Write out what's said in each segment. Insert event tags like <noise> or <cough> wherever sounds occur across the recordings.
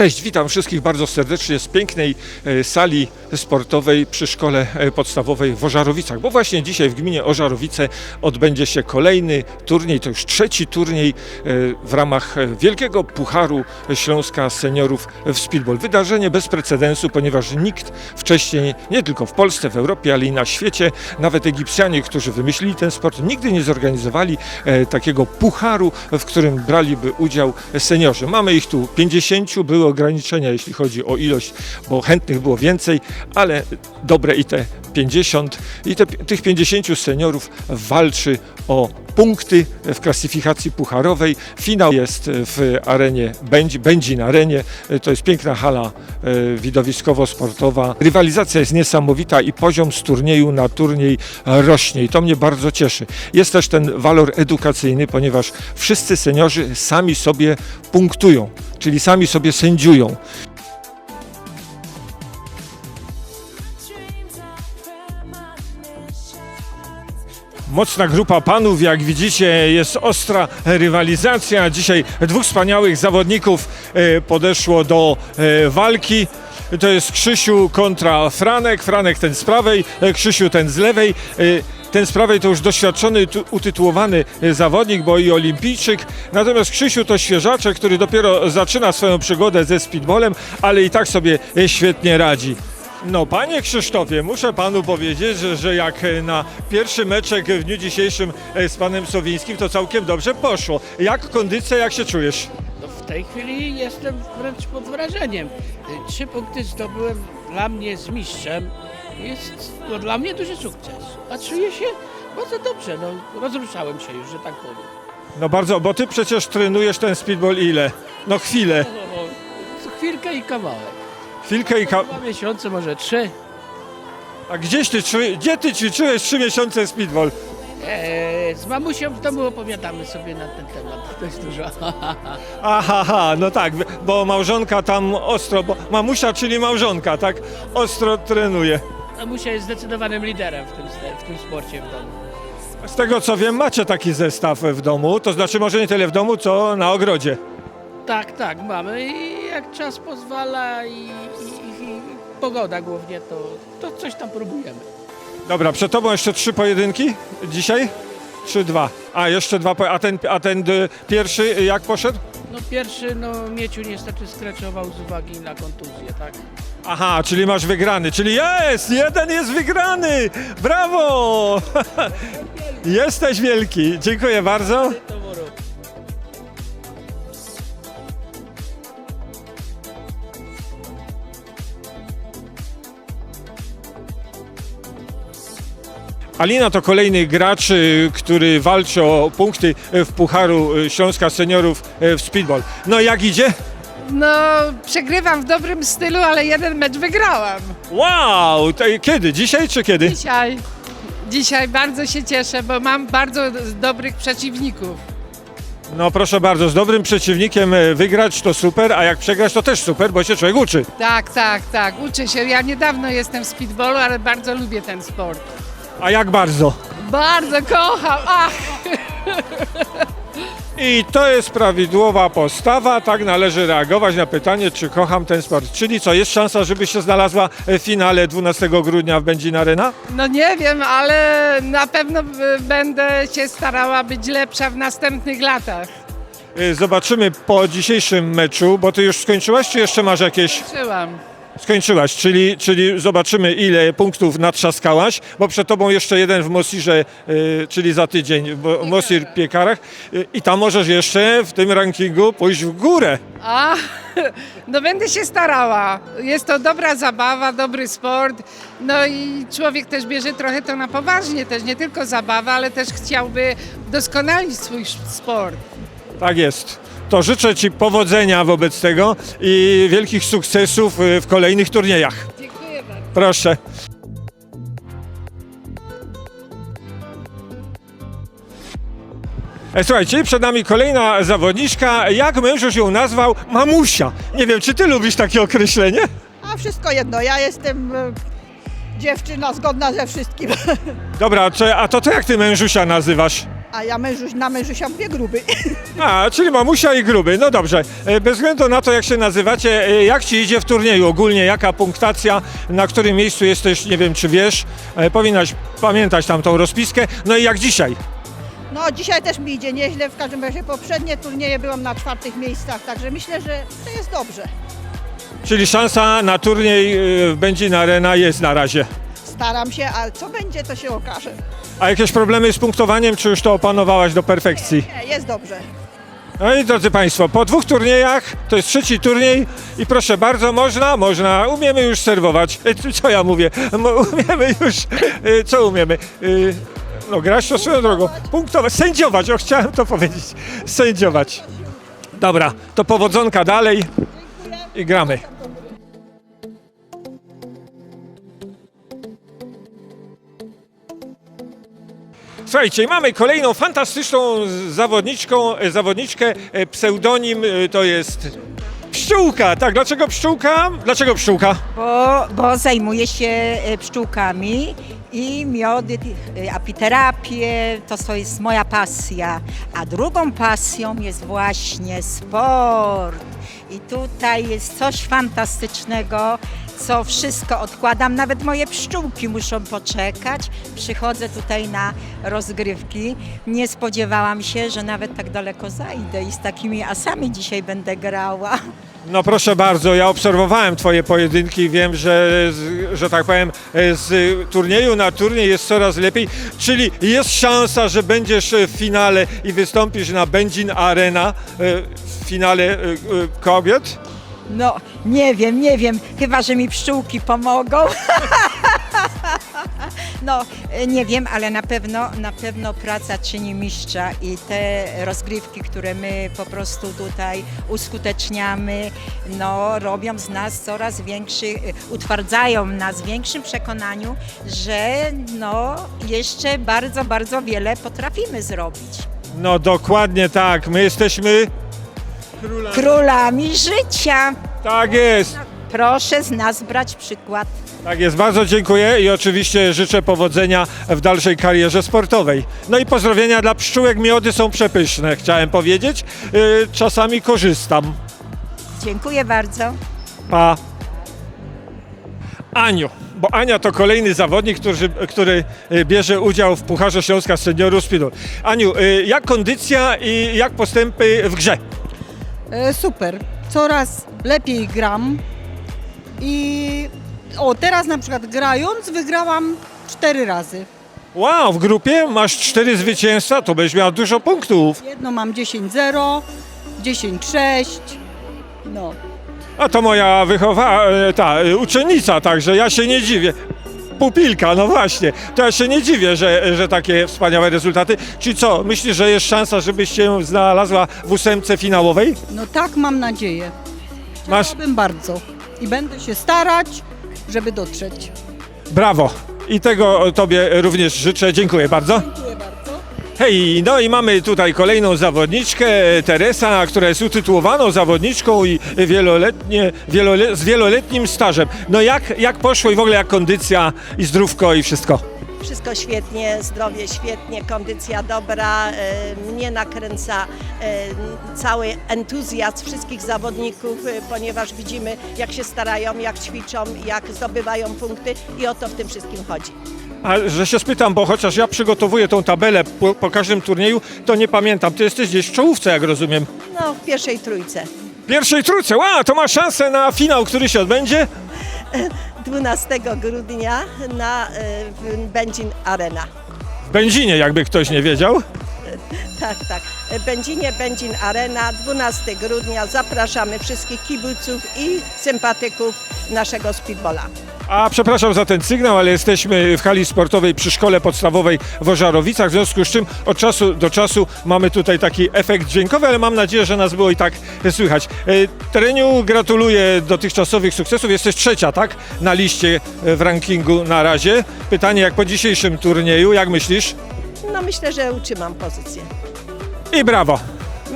Cześć, witam wszystkich bardzo serdecznie z pięknej e, sali sportowej przy szkole e, podstawowej w Ożarowicach, bo właśnie dzisiaj w gminie Ożarowice odbędzie się kolejny turniej, to już trzeci turniej e, w ramach e, Wielkiego Pucharu Śląska Seniorów w Speedball. Wydarzenie bez precedensu, ponieważ nikt wcześniej, nie tylko w Polsce, w Europie, ale i na świecie, nawet Egipcjanie, którzy wymyślili ten sport, nigdy nie zorganizowali takiego pucharu, w którym braliby udział seniorzy. Mamy ich tu 50, były ograniczenia, jeśli chodzi o ilość, bo chętnych było więcej, ale dobre i te 50. I te, tych 50 seniorów walczy o punkty w klasyfikacji pucharowej. Finał jest w arenie Będzi, Będzin Arenie. To jest piękna hala e, widowiskowo-sportowa. Rywalizacja jest niesamowita i poziom z turnieju na turniej rośnie i to mnie bardzo cieszy. Jest też ten walor edukacyjny, ponieważ wszyscy seniorzy sami sobie punktują, czyli sami sobie sędziują. Mocna grupa panów, jak widzicie, jest ostra rywalizacja. Dzisiaj dwóch wspaniałych zawodników e, podeszło do e, walki. To jest Krzysiu kontra Franek. Franek ten z prawej, e, Krzysiu ten z lewej. Ten z prawej to już doświadczony, tu- utytułowany zawodnik, bo i olimpijczyk. Natomiast Krzysiu to świeżaczek, który dopiero zaczyna swoją przygodę ze speedballem, ale i tak sobie świetnie radzi. No, panie Krzysztofie, muszę panu powiedzieć, że, że jak e, na pierwszy meczek w dniu dzisiejszym e, z panem Sowińskim, to całkiem dobrze poszło. Jak kondycja, jak się czujesz? No w tej chwili jestem wręcz pod wrażeniem. Y, Trzy punkty zdobyłem dla mnie z mistrzem. Jest dla mnie duży sukces. A czuję się bardzo dobrze. No, rozruszałem się już, że tak powiem. No bardzo, bo ty przecież trenujesz ten speedball ile? No chwilę. O, co chwilkę i kawałek. Chwilkę i ka- Dwa miesiące, może trzy. A gdzieś ty, ćwi- gdzie ty ćwiczyłeś trzy miesiące speedball? Eee, z mamusią w domu opowiadamy sobie na ten temat. Jest dużo. <laughs> Aha, ha, no tak, bo małżonka tam ostro, bo mamusia, czyli małżonka, tak? Ostro trenuje. Mamusia jest zdecydowanym liderem w tym, w tym sporcie w domu. Z tego co wiem, macie taki zestaw w domu, to znaczy może nie tyle w domu, co na ogrodzie. Tak, tak, mamy i jak czas pozwala i, i, i, pogoda głównie, to, to coś tam próbujemy. Dobra, przed tobą jeszcze trzy pojedynki dzisiaj? Czy dwa? A, jeszcze dwa, po- a ten, a ten y, pierwszy y, jak poszedł? No pierwszy, no Mieciu niestety skreczował z uwagi na kontuzję, tak? Aha, czyli masz wygrany, czyli jest, jeden jest wygrany, brawo! <laughs> Jesteś wielki, dziękuję bardzo. Alina to kolejny gracz, y, który walczy o punkty y, w Pucharu y, Śląska Seniorów y, w Speedball. No jak idzie? No, przegrywam w dobrym stylu, ale jeden mecz wygrałam. Wow, to kiedy? Dzisiaj czy kiedy? Dzisiaj. Dzisiaj bardzo się cieszę, bo mam bardzo dobrych przeciwników. No proszę bardzo, z dobrym przeciwnikiem wygrać to super, a jak przegrać to też super, bo się człowiek uczy. Tak, tak, tak. Uczę się. Ja niedawno jestem w speedballu, ale bardzo lubię ten sport. A jak bardzo? Bardzo kocham. Ach, I to jest prawidłowa postawa, tak należy reagować na pytanie, czy kocham ten sport. Czyli co, jest szansa, żeby się znalazła w finale 12 grudnia w Będzin Arena? no nie wiem, ale na pewno y, będę się starała być lepsza w następnych latach. E, Zobaczymy po dzisiejszym meczu, bo ty już skończyłaś, czy jeszcze masz jakieś... Czułam. Skończyłaś, czyli, czyli zobaczymy ile punktów natrzaskałaś, bo przed tobą jeszcze jeden w Mosirze, y, czyli za tydzień, bo Mosir Piekarach y, i tam możesz jeszcze w tym rankingu pójść w górę. A, no będę się starała. Jest to dobra zabawa, dobry sport. No i człowiek też bierze trochę to na poważnie, też nie tylko zabawa, ale też chciałby doskonalić swój sport. Tak jest. To życzę Ci powodzenia wobec tego i wielkich sukcesów y, w kolejnych turniejach. Dziękuję bardzo. Proszę. E, Słuchajcie, przed nami kolejna zawodniczka. Jak mężuś ją nazwał? Mamusia. Nie wiem, czy ty lubisz takie określenie? A wszystko jedno, ja jestem e, dziewczyna zgodna ze wszystkim. <laughs> Dobra, czy, a to, to jak ty mężusia nazywasz? A ja mężuś, na mężusia mówię gruby. A, czyli mamusia i gruby. No dobrze. E, Bez względu na to, jak się nazywacie, e, jak ci idzie w turnieju ogólnie, jaka punktacja, na którym miejscu jesteś, nie wiem czy wiesz, e, powinnaś pamiętać tam tą rozpiskę. No i jak dzisiaj? No dzisiaj też mi idzie nieźle, w każdym razie poprzednie turnieje byłam na czwartych miejscach, także myślę, że to jest dobrze. Czyli szansa na turniej e, w Będzin Arena jest na razie. Staram się, ale co będzie, to się okaże. A jakieś problemy z punktowaniem, czy już to opanowałaś do perfekcji? Nie, jest dobrze. No i drodzy Państwo, po dwóch turniejach, to jest trzeci turniej i proszę bardzo, można, można, umiemy już serwować. <laughs> E, Co ja mówię? Mo- Umiemy już, e, co umiemy? E, No grać to swoją drogą, punktować, sędziować, o chciałem to powiedzieć, sędziować. Dobra, to powodzonka dalej i gramy. Słuchajcie, mamy kolejną fantastyczną zawodniczką, e, zawodniczkę, e, pseudonim e, to jest Pszczółka, tak, dlaczego Pszczółka? Dlaczego Pszczółka? Bo, bo zajmuję się pszczółkami i miody, apiterapię, to jest moja pasja. A drugą pasją jest właśnie sport. I tutaj jest coś fantastycznego, co wszystko odkładam. Nawet moje pszczółki muszą poczekać. Przychodzę tutaj na rozgrywki. Nie spodziewałam się, że nawet tak daleko zajdę i z takimi asami dzisiaj będę grała. No proszę bardzo, ja obserwowałem twoje pojedynki i wiem, że, że tak powiem, z turnieju na turniej jest coraz lepiej, czyli jest szansa, że będziesz w finale i wystąpisz na Będzin Arena e, w finale e, e, kobiet? No, nie wiem, nie wiem. Chyba, że mi pszczółki pomogą. <laughs> No, e, nie wiem, ale na pewno, na pewno praca czyni mistrza i te rozgrywki, które my po prostu tutaj uskuteczniamy, no, robią z nas coraz większy, e, utwardzają nas w większym przekonaniu, że no, jeszcze bardzo, bardzo wiele potrafimy zrobić. No dokładnie tak, my jesteśmy... Królami. Królami życia. Tak jest. Proszę z nas brać przykład. Tak jest, bardzo dziękuję i oczywiście życzę powodzenia w dalszej karierze sportowej. No i pozdrowienia dla pszczółek, miody są przepyszne, chciałem powiedzieć. Yy, czasami korzystam. Dziękuję bardzo. Pa. Aniu, bo Ania to kolejny zawodnik, który, który y, bierze udział w Pucharze Śląska Seniorów Speedball. Aniu, y, jak kondycja i jak postępy w grze? E, Super. Coraz lepiej gram. I o, teraz na przykład grając wygrałam cztery razy. Wow, w grupie masz cztery zwycięstwa, to będziesz miała dużo punktów. Jedno mam 10-0, 10-6. No. A to moja wychowa, e, ta e, uczennica, także ja się nie dziwię. Pupilka, no właśnie. To ja się nie dziwię, że, że takie wspaniałe rezultaty. Czyli co, myślisz, że jest szansa, żebyś się znalazła w ósemce finałowej? no tak mam nadzieję. Masz, Chciałabym bardzo. I będę się starać, żeby dotrzeć. brawo. I tego tobie również życzę. Dziękuję bardzo. Dziękuję bardzo. Hej, no i mamy tutaj kolejną zawodniczkę, Teresa, która jest utytułowaną zawodniczką i wieloletnie, wielole, z wieloletnim stażem. No jak, jak poszło i w ogóle jak kondycja i zdrówko i wszystko? Wszystko świetnie, zdrowie świetnie, kondycja dobra, e, mnie nakręca e, cały entuzjazm wszystkich zawodników, e, ponieważ widzimy jak się starają, jak ćwiczą, jak zdobywają punkty i o to w tym wszystkim chodzi. A że się spytam, bo chociaż ja przygotowuję tą tabelę po, po każdym turnieju, to nie pamiętam. Ty jesteś gdzieś w czołówce, jak rozumiem. No, w pierwszej trójce. Pierwszej trójce, wow, to ma szansę na finał, który się odbędzie. <laughs> 12 grudnia na w Będzin Arena. W Będzinie, jakby ktoś nie wiedział. Tak, tak. Będzinie, Będzin Arena, 12 grudnia. Zapraszamy wszystkich kibiców i sympatyków naszego speedbola. A przepraszam za ten sygnał, ale jesteśmy w hali sportowej przy szkole podstawowej w Ożarowicach, w związku z czym od czasu do czasu mamy tutaj taki efekt dźwiękowy, ale mam nadzieję, że nas było i tak słychać. E, Tereniu, gratuluję dotychczasowych sukcesów. Jesteś trzecia, tak? Na liście e, w rankingu na razie. Pytanie jak po dzisiejszym turnieju, jak myślisz? No myślę, że utrzymam pozycję. I brawo.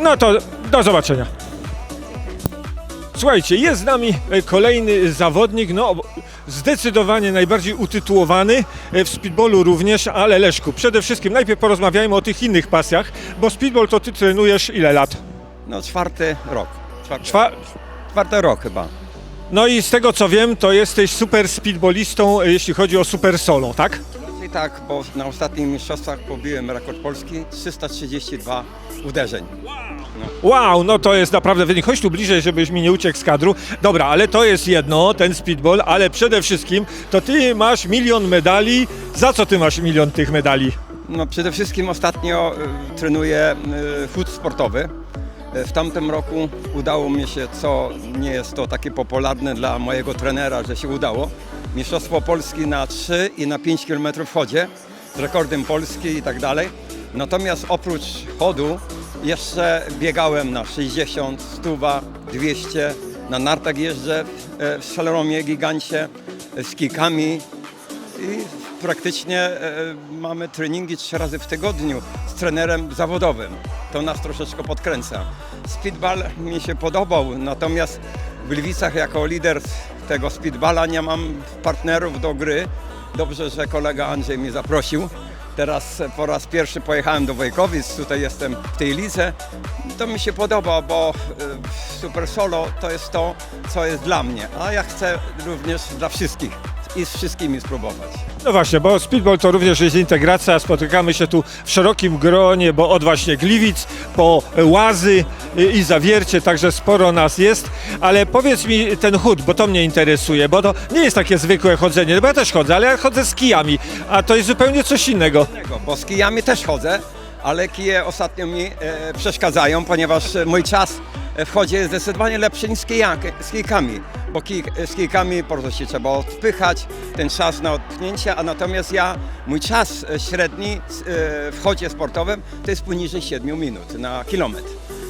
No to do zobaczenia. Słuchajcie, jest z nami e, kolejny zawodnik, no zdecydowanie najbardziej utytułowany e, w speedballu również, ale Leszku, przede wszystkim najpierw porozmawiajmy o tych innych pasjach, bo speedball to ty trenujesz ile lat? No czwarty rok. Czwarty, Czwa... czwarty rok chyba. No i z tego co wiem, to jesteś super speedballistą, e, jeśli chodzi o super solo, tak? Tak, bo na ostatnich mistrzostwach pobiłem rekord Polski 332 uderzeń. Wow, no to jest naprawdę wynik. Chodź tu bliżej, żebyś mi nie uciekł z kadru. Dobra, ale to jest jedno, ten speedball, ale przede wszystkim to ty masz milion medali. Za co ty masz milion tych medali? No przede wszystkim ostatnio y, trenuję y, chód sportowy. Y, W tamtym roku udało mi się, co nie jest to takie popularne dla mojego trenera, że się udało. Mistrzostwo Polski na 3 i na 5 km w chodzie z rekordem Polski i tak dalej. Natomiast oprócz chodu jeszcze biegałem na 60, 100, 200, na nartach jeżdżę, e, w slalomie gigancie, e, z kikami, i praktycznie e, mamy treningi trzy razy w tygodniu z trenerem zawodowym. To nas troszeczkę podkręca. Speedball mi się podobał, natomiast w Gliwicach jako lider tego speedballa nie mam partnerów do gry. Dobrze, że kolega Andrzej mnie zaprosił. Teraz po raz pierwszy pojechałem do Wojkowic, tutaj jestem w tej lidze. To mi się podoba, bo e, Super Solo to jest to, co jest dla mnie, a ja chcę również dla wszystkich i z wszystkimi spróbować. No właśnie, bo speedball to również jest integracja. Spotykamy się tu w szerokim gronie, bo od właśnie Gliwic po Łazy i Zawiercie, także sporo nas jest. Ale powiedz mi ten chód, bo to mnie interesuje, bo to nie jest takie zwykłe chodzenie, bo ja też chodzę, ale ja chodzę z kijami, a to jest zupełnie coś innego. Bo z kijami też chodzę, ale kije ostatnio mi e, przeszkadzają, ponieważ e, mój czas w chodzie jest zdecydowanie lepszy niż z, kijak, z kijkami. Bo kij, z kijkami po prostu się trzeba odpychać, ten czas na odpchnięcie, a natomiast ja, mój czas e, średni e, w chodzie sportowym to jest poniżej 7 minut na kilometr.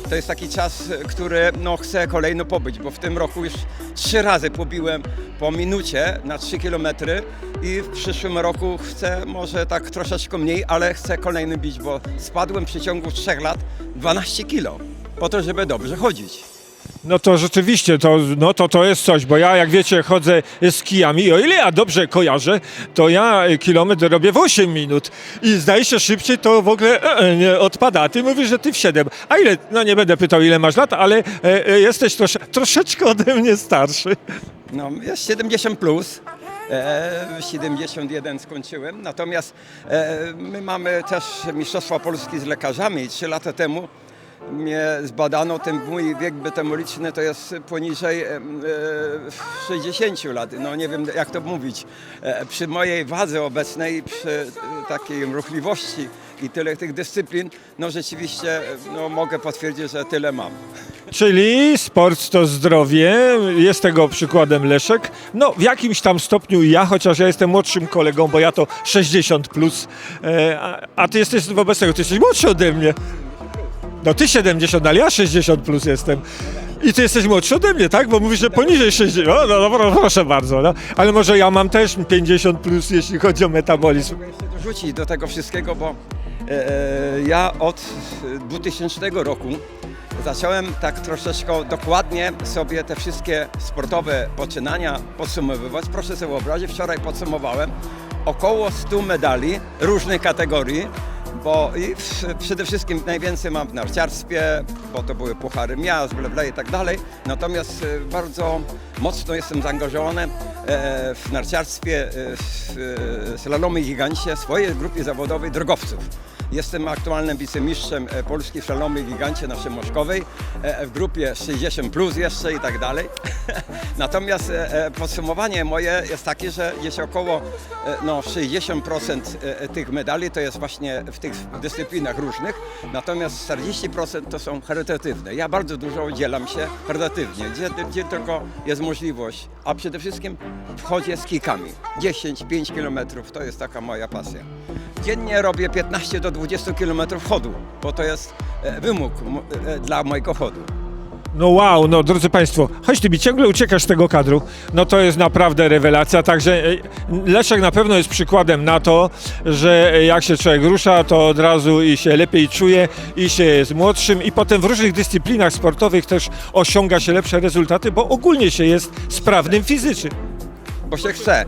To jest taki czas, e, który no, chcę kolejno pobyć, bo w tym roku już trzy razy pobiłem po minucie na 3 km i w przyszłym roku chcę może tak troszeczkę mniej, ale chcę kolejny bić, bo spadłem w przeciągu 3 lat 12 kilo po to, żeby dobrze chodzić. No to rzeczywiście, to, no to, to jest coś, bo ja jak wiecie chodzę z kijami i o ile ja dobrze kojarzę, to ja e, kilometr robię w 8 minut i zdaje się szybciej to w ogóle e, e, nie odpada. A ty mówisz, że ty w 7. A ile, no nie będę pytał ile masz lat, ale e, e, jesteś trosze, troszeczkę ode mnie starszy. No, jest 70 plus. E, 71 skończyłem, natomiast e, my mamy też Mistrzostwa Polski z lekarzami 3 lata temu mnie zbadano, ten mój wiek metaboliczny to jest poniżej e, e, 60 lat, no nie wiem jak to mówić. E, przy mojej wadze obecnej, przy e, takiej ruchliwości i tyle tych dyscyplin, no rzeczywiście no, mogę potwierdzić, że tyle mam. Czyli sport to zdrowie, jest tego przykładem Leszek. No w jakimś tam stopniu ja, chociaż ja jestem młodszym kolegą, bo ja to 60 plus, a, a ty jesteś wobec tego, ty jesteś młodszy ode mnie. No ty 70, ale ja 60 plus jestem. I ty jesteś młodszy ode mnie, tak? Bo mówisz, że poniżej 60. No, no, no proszę bardzo, no. Ale może ja mam też 50 plus, jeśli chodzi o metabolizm. dorzucić do tego wszystkiego, bo e, ja od 2000 roku zacząłem tak troszeczkę dokładnie sobie te wszystkie sportowe poczynania podsumowywać. Proszę sobie wyobrazić, wczoraj podsumowałem około 100 medali różnych kategorii. Bo i w, przede wszystkim najwięcej mam w narciarstwie, bo to były puchary miast, bla, bla i tak dalej. Natomiast e, bardzo mocno jestem zaangażowany e, w narciarstwie, e, w e, slalomie gigancie, swojej grupie zawodowej drogowców. Jestem aktualnym wicemistrzem e, Polski w slalomie gigancie na Szymoszkowej, e, w grupie 60 plus jeszcze i tak dalej. <laughs> Natomiast e, podsumowanie moje jest takie, że jest około no, 60% e, tych medali to jest właśnie w tych dyscyplinach różnych, natomiast 40% to są charytatywne. Ja bardzo dużo udzielam się charytatywnie, gdzie, gdzie tylko jest możliwość, a przede wszystkim w chodzie z kikami. 10-5 kilometrów to jest taka moja pasja. Dziennie robię 15 do 20 km chodu, bo to jest e, wymóg m- e, dla mojego chodu. No wow, no drodzy Państwo, choć Ty mi ciągle uciekasz z tego kadru, no to jest naprawdę rewelacja, także e, Leszek na pewno jest przykładem na to, że jak się człowiek rusza, to od razu i się lepiej czuje, i się jest młodszym i potem w różnych dyscyplinach sportowych też osiąga się lepsze rezultaty, bo ogólnie się jest sprawnym fizycznie. bo się chce.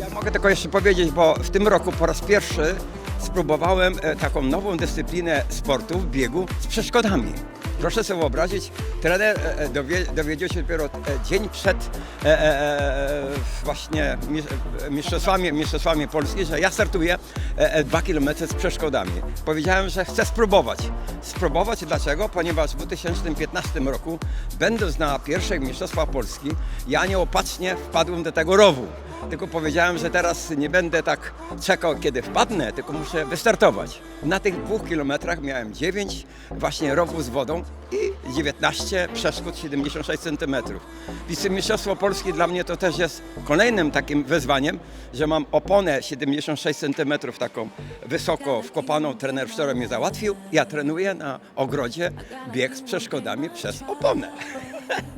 Ja mogę tylko jeszcze powiedzieć, bo w tym roku po raz pierwszy spróbowałem e, taką nową dyscyplinę sportu w biegu z przeszkodami. Proszę sobie wyobrazić, trener e, e, dowie, dowiedział się dopiero e, dzień przed właśnie mis- mistrzostwami, mistrzostwami Polski, że ja startuję 2 km z przeszkodami. Powiedziałem, że chcę spróbować. Spróbować dlaczego? Ponieważ w 2015 roku, będąc na pierwszych mistrzostwach Polski, ja nieopatrznie wpadłem do tego rowu. Tylko powiedziałem, że teraz nie będę tak czekał, kiedy wpadnę, tylko muszę wystartować. Na tych dwóch kilometrach miałem 9 właśnie rowów z wodą i 19 przeszkód 76 cm. Wicemistrzostwo Polski dla mnie to też jest kolejnym takim wyzwaniem, że mam oponę 76 cm taką wysoko wkopaną, trener wczoraj mnie załatwił. Ja trenuję na ogrodzie bieg z przeszkodami przez oponę. <laughs>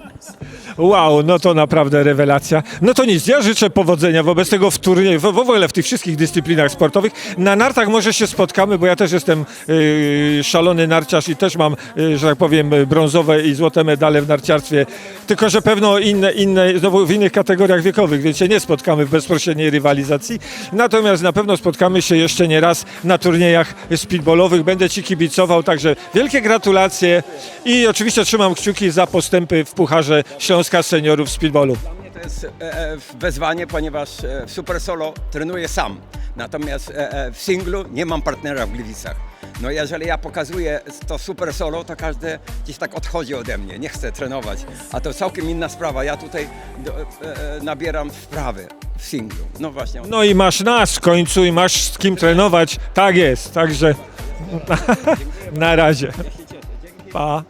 Wow, no to naprawdę rewelacja. No to nic, ja życzę powodzenia wobec tego w turnieju, w, ogóle w tych wszystkich dyscyplinach sportowych. Na nartach może się spotkamy, bo ja też jestem yy, szalony narciarz i też mam, yy, że tak powiem, brązowe i złote medale w narciarstwie. Tylko, że pewno inne, inne, znowu w innych kategoriach wiekowych, więc się nie spotkamy w bezpośredniej rywalizacji. Natomiast na pewno spotkamy się jeszcze nie raz na turniejach speedballowych. Będę Ci kibicował, także wielkie gratulacje i oczywiście trzymam kciuki za postępy w Pucharze Śląska Seniorów. Dla mnie to jest e, e, wyzwanie, ponieważ e, w Super Solo trenuję sam. Natomiast e, e, w singlu nie mam partnera w Gliwicach. No jeżeli ja pokazuję to Super Solo, to każdy gdzieś tak odchodzi ode mnie, nie chce trenować. A to całkiem inna sprawa. Ja tutaj do, e, e, nabieram wprawy w singlu. No właśnie. No i masz nas w końcu i masz z kim trenować. Tak jest, także <laughs> na razie. Pa.